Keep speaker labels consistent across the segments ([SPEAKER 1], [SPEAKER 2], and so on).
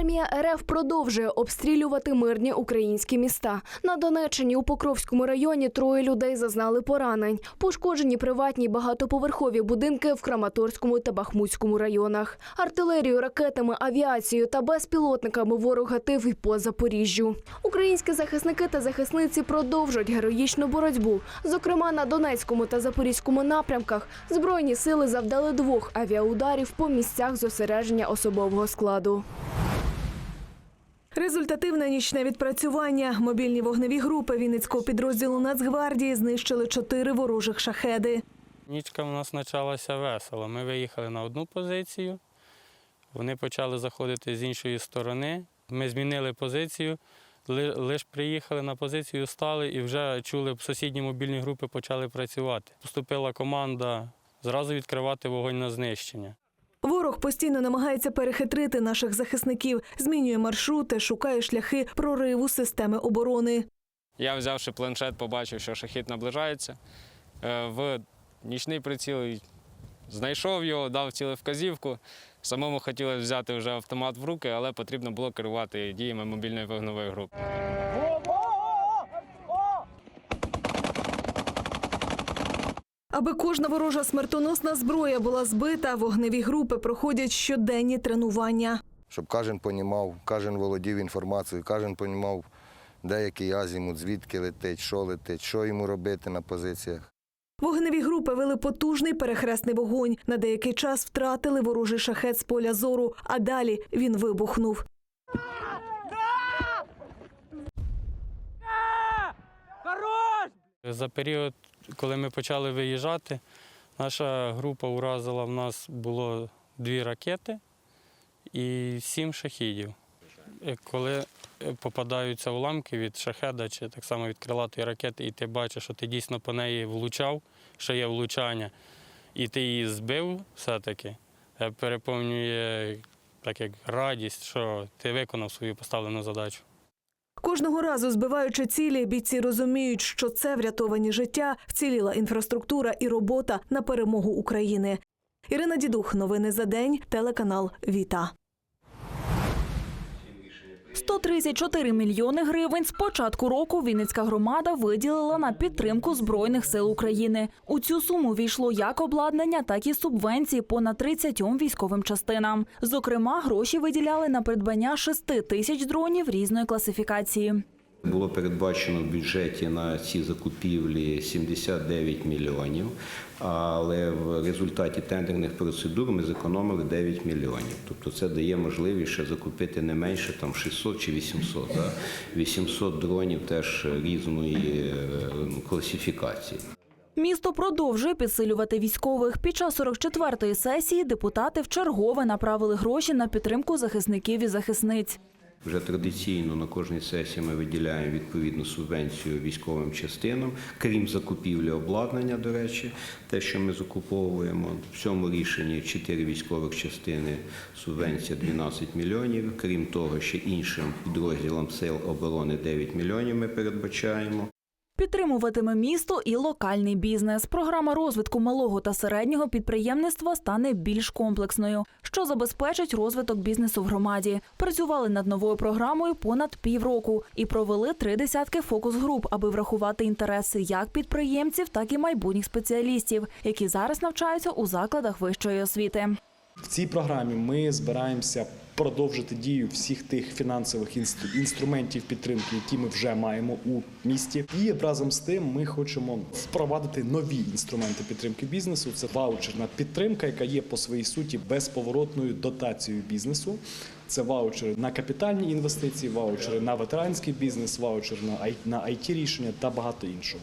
[SPEAKER 1] Армія РФ продовжує обстрілювати мирні українські міста. На Донеччині у Покровському районі троє людей зазнали поранень. Пошкоджені приватні багатоповерхові будинки в Краматорському та Бахмутському районах. Артилерію, ракетами, авіацією та безпілотниками ворог гатив і по Запоріжжю. Українські захисники та захисниці продовжують героїчну боротьбу. Зокрема, на Донецькому та Запорізькому напрямках збройні сили завдали двох авіаударів по місцях зосередження особового складу.
[SPEAKER 2] Результативне нічне відпрацювання. Мобільні вогневі групи Вінницького підрозділу Нацгвардії знищили чотири ворожих шахеди.
[SPEAKER 3] Нічка у нас почалася весело. Ми виїхали на одну позицію, вони почали заходити з іншої сторони. Ми змінили позицію, лише приїхали на позицію, стали і вже чули, сусідні мобільні групи почали працювати. Поступила команда зразу відкривати вогонь на знищення.
[SPEAKER 2] Ворог постійно намагається перехитрити наших захисників, змінює маршрути, шукає шляхи прориву системи оборони.
[SPEAKER 4] Я, взявши планшет, побачив, що шахід наближається. Е, В нічний приціл знайшов його, дав цілу вказівку. Самому хотілося взяти вже автомат в руки, але потрібно було керувати діями мобільної вогневої групи.
[SPEAKER 2] Аби кожна ворожа смертоносна зброя була збита, вогневі групи проходять щоденні тренування.
[SPEAKER 5] щоб кожен понімав, кожен володів інформацією, кожен понімав, де який азімут, звідки летить, що летить, що йому робити на позиціях.
[SPEAKER 2] Вогневі групи вели потужний перехресний вогонь. На деякий час втратили ворожий шахет з поля зору, а далі він вибухнув.
[SPEAKER 3] За період, коли ми почали виїжджати, наша група уразила в нас було дві ракети і сім шахідів. Е, Коли е, попадаються уламки від шахеда чи так само від крилатої ракети, і ти бачиш, що ти дійсно по неї влучав, що є влучання, і ти її збив все-таки, е, переповнює так як радість, що ти виконав свою поставлену задачу.
[SPEAKER 2] Кожного разу збиваючи цілі, бійці розуміють, що це врятовані життя, вціліла інфраструктура і робота на перемогу України. Ірина Дідух, новини за день, телеканал Віта.
[SPEAKER 6] 134 мільйони гривень з початку року Вінницька громада виділила на підтримку Збройних сил України. У цю суму війшло як обладнання, так і субвенції понад 30 військовим частинам. Зокрема, гроші виділяли на придбання 6 тисяч дронів різної класифікації.
[SPEAKER 7] Було передбачено в бюджеті на ці закупівлі 79 мільйонів, але в результаті тендерних процедур ми зекономили 9 мільйонів. Тобто це дає можливість ще закупити не менше там 600 чи 800. Да? 800 дронів теж різної е, класифікації.
[SPEAKER 6] Місто продовжує підсилювати військових. Під час 44-ї сесії депутати вчергове направили гроші на підтримку захисників і захисниць.
[SPEAKER 7] Вже традиційно на кожній сесії ми виділяємо відповідну субвенцію військовим частинам, крім закупівлі обладнання, до речі, те, що ми закуповуємо. В цьому рішенні 4 військових частини, субвенція 12 мільйонів. Крім того, ще іншим підрозділам сил оборони 9 мільйонів ми передбачаємо.
[SPEAKER 6] Підтримуватиме місто і локальний бізнес. Програма розвитку малого та середнього підприємництва стане більш комплексною, що забезпечить розвиток бізнесу в громаді. Працювали над новою програмою понад півроку і провели три десятки фокус-груп, аби врахувати інтереси як підприємців, так і майбутніх спеціалістів, які зараз навчаються у закладах вищої освіти.
[SPEAKER 8] В цій програмі ми збираємося продовжити дію всіх тих фінансових інстру- інструментів підтримки, які ми вже маємо у місті. І разом з тим ми хочемо впровадити нові інструменти підтримки бізнесу. Це ваучерна підтримка, яка є по своїй суті безповоротною дотацією бізнесу. Це ваучери на капітальні інвестиції, ваучери на ветеранський бізнес, ваучер на ай- на it рішення та багато іншого.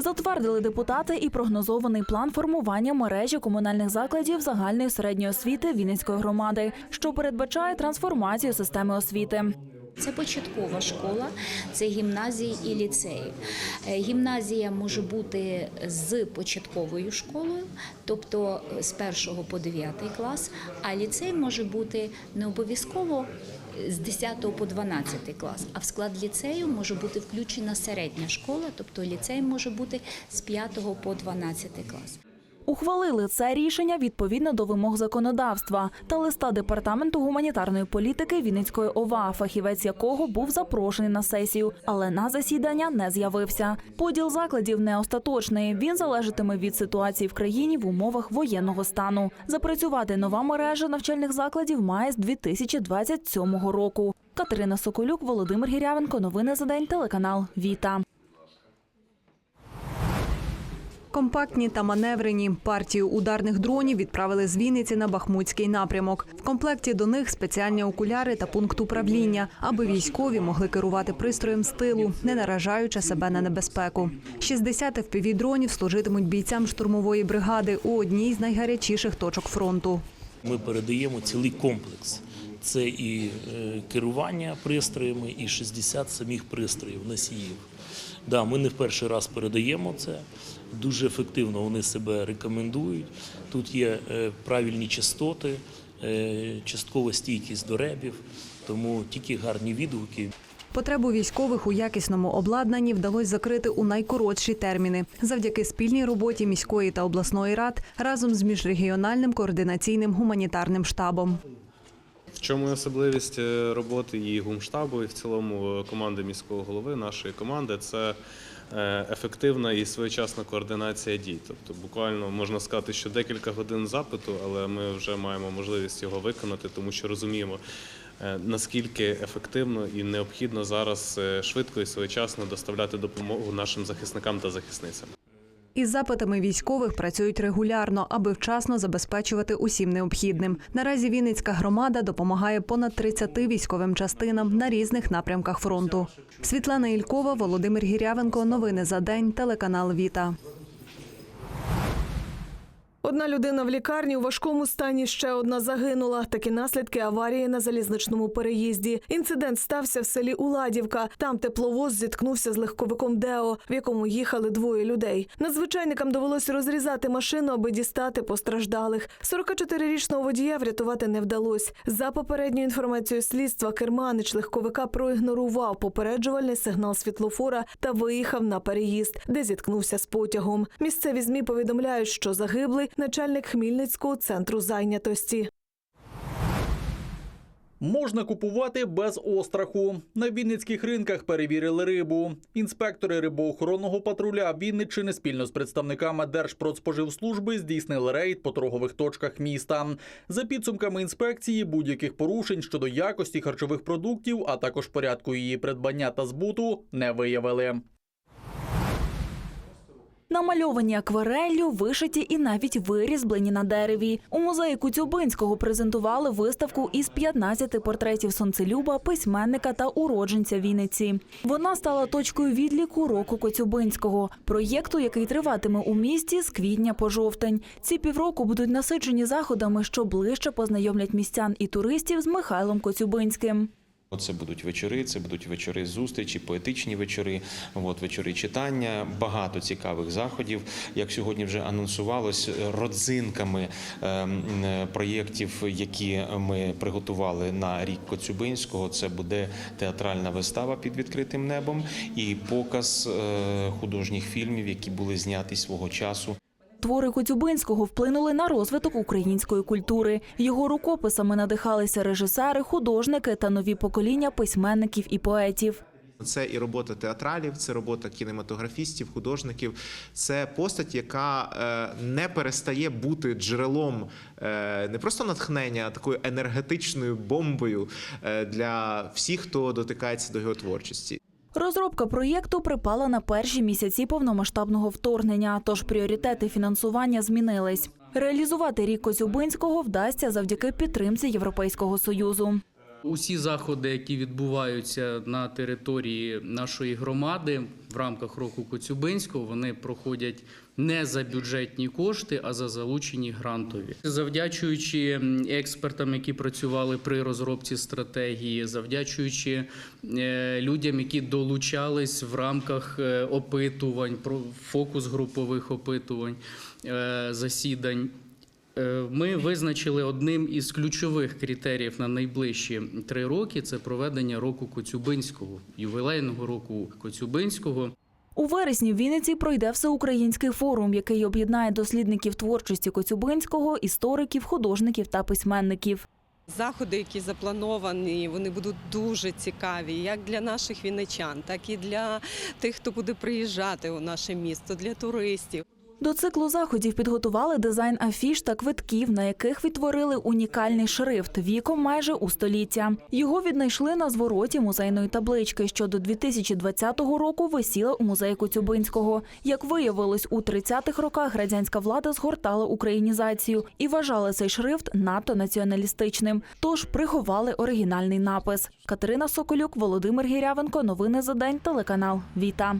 [SPEAKER 6] Затвердили депутати і прогнозований план формування мережі комунальних закладів загальної середньої освіти Вінницької громади, що передбачає трансформацію системи освіти.
[SPEAKER 9] Це початкова школа, це гімназії і ліцеї. Е, Гімназія може бути з початковою школою, тобто з 1 по 9 клас, а ліцей може бути не обов'язково з 10 по 12 клас, а в склад ліцею може бути включена середня школа, тобто ліцей може бути з 5 по 12 клас.
[SPEAKER 6] Ухвалили це рішення відповідно до вимог законодавства та листа департаменту гуманітарної політики Вінницької ОВА, фахівець якого був запрошений на сесію, але на засідання не з'явився. Поділ закладів не остаточний. Він залежатиме від ситуації в країні в умовах воєнного стану. Запрацювати нова мережа навчальних закладів має з 2027 року. Катерина Соколюк, Володимир Гірявенко. Новини за день. Телеканал Віта.
[SPEAKER 10] Компактні та маневрені партію ударних дронів відправили з Вінниці на Бахмутський напрямок. В комплекті до них спеціальні окуляри та пункт управління, аби військові могли керувати пристроєм з тилу, не наражаючи себе на небезпеку. 60 FPV-дронів служитимуть бійцям штурмової бригади у одній з найгарячіших точок фронту.
[SPEAKER 11] Ми передаємо цілий комплекс. Це і е, керування пристроями, і 60 самих пристроїв, носіїв. Да, ми не в перший раз передаємо це. Дуже ефективно вони себе рекомендують. Тут є е, правильні частоти, е, часткова стійкість до ребів, тому тільки гарні відгуки.
[SPEAKER 10] Потребу військових у якісному обладнанні вдалося закрити у найкоротші терміни завдяки спільній роботі міської та обласної рад разом з міжрегіональним координаційним гуманітарним штабом.
[SPEAKER 12] В чому особливість е, роботи і гумштабу, і в цілому е, команди міського голови, нашої команди, це е, ефективна і своєчасна координація дій. Тобто, буквально можна сказати, що декілька годин запиту, але ми вже маємо можливість його виконати, тому що розуміємо, наскільки ефективно і необхідно зараз швидко і своєчасно доставляти допомогу нашим захисникам та захисницям.
[SPEAKER 10] Із запитами військових працюють регулярно, аби вчасно забезпечувати усім необхідним. Наразі Вінницька громада допомагає понад 30 військовим частинам на різних напрямках фронту. Світлана Ількова, Володимир Гірявенко. Новини за день. Телеканал Віта.
[SPEAKER 2] Одна людина в лікарні у важкому стані ще одна загинула. Такі наслідки аварії на залізничному переїзді. Інцидент стався в селі Уладівка. Там тепловоз зіткнувся з легковиком Део, в якому їхали двоє людей. Надзвичайникам довелося розрізати машину, аби дістати постраждалих. 44-річного водія врятувати не вдалося. За попередньою інформацією слідства, керманич легковика проігнорував попереджувальний сигнал світлофора та виїхав на переїзд, де зіткнувся з потягом. Місцеві змі повідомляють, що загиблий начальник Хмільницького центру зайнятості.
[SPEAKER 13] Можна купувати без остраху. На вінницьких ринках перевірили рибу. Інспектори рибоохоронного патруля Вінниччини спільно з представниками Держпродспоживслужби здійснили рейд по торгових точках міста. За підсумками інспекції, будь-яких порушень щодо якості харчових продуктів, а також порядку її придбання та збуту, не виявили.
[SPEAKER 6] Намальовані аквареллю, вишиті і навіть вирізблені на дереві. У музеї Куцюбинського презентували виставку із 15 портретів сонцелюба, письменника та уродженця Вінниці. Вона стала точкою відліку року Коцюбинського, проєкту, який триватиме у місті з квітня по жовтень. Ці півроку будуть насичені заходами, що ближче познайомлять містян і туристів з Михайлом Коцюбинським.
[SPEAKER 14] Це будуть вечори, це будуть вечори зустрічі, поетичні вечори, от вечори читання, багато цікавих заходів. Як сьогодні вже анонсувалось, родзинками ем, проєктів, які ми приготували на рік Коцюбинського, це буде театральна вистава під відкритим небом і показ е, художніх фільмів, які були зняті свого часу.
[SPEAKER 6] Твори Коцюбинського вплинули на розвиток української культури. Його рукописами надихалися режисери, художники та нові покоління письменників і поетів.
[SPEAKER 15] Це і робота театралів, це робота кінематографістів, художників. Це постать, яка е, не перестає бути джерелом е, не просто натхнення, а такою енергетичною бомбою е, для всіх, хто дотикається до його творчості.
[SPEAKER 6] Розробка проєкту припала на перші місяці повномасштабного вторгнення, тож пріоритети фінансування змінились. Реалізувати рік Козюбинського вдасться завдяки підтримці Європейського союзу.
[SPEAKER 16] Усі заходи, які відбуваються на території нашої громади в рамках року Коцюбинського, вони проходять не за бюджетні кошти, а за залучені грантові. Завдячуючи експертам, які працювали при розробці стратегії, завдячуючи е, людям, які долучались в рамках е, опитувань, фокус групових опитувань, е, засідань. Е, Ми визначили одним із ключових критеріїв на найближчі три роки це проведення року Коцюбинського, ювілейного року Коцюбинського.
[SPEAKER 6] У вересні в Вінниці пройде всеукраїнський форум, який об'єднає дослідників творчості Коцюбинського, істориків, художників та письменників.
[SPEAKER 17] Заходи, які заплановані, вони будуть дуже цікаві, як для наших вінничан, так і для тих, хто буде приїжджати у наше місто, для туристів.
[SPEAKER 6] До циклу заходів підготували дизайн афіш та квитків, на яких відтворили унікальний шрифт віком майже у століття. Його віднайшли на звороті музейної таблички, що до 2020 року висіла у музеї Коцюбинського. Як виявилось, у 30-х роках радянська влада згортала українізацію і вважала цей шрифт надто націоналістичним. Тож приховали оригінальний напис. Катерина Соколюк, Володимир Гірявенко. Новини за день. Телеканал Віта.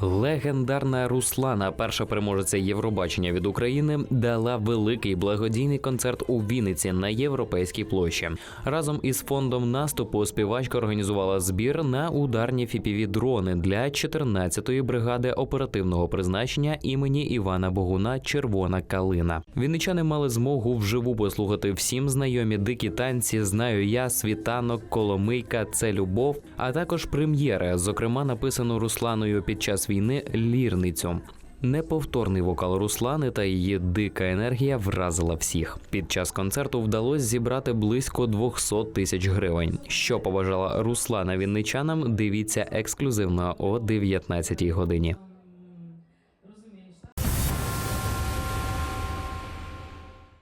[SPEAKER 18] Легендарна Руслана, перша переможеця Євробачення від України, дала великий благодійний концерт у Вінниці на європейській площі. Разом із фондом наступу співачка організувала збір на ударні фіпіві дрони для 14-ї бригади оперативного призначення імені Івана Богуна Червона калина. Вінничани мали змогу вживу послухати всім знайомі дикі танці. Знаю я, світанок, коломийка, це любов, а також прем'єри, зокрема написану Русланою під час війни лірницю. Неповторний вокал Руслани та її дика енергія вразила всіх. Під час концерту вдалося зібрати близько 200 тисяч гривень. Що побажала Руслана вінничанам, дивіться ексклюзивно о 19 годині.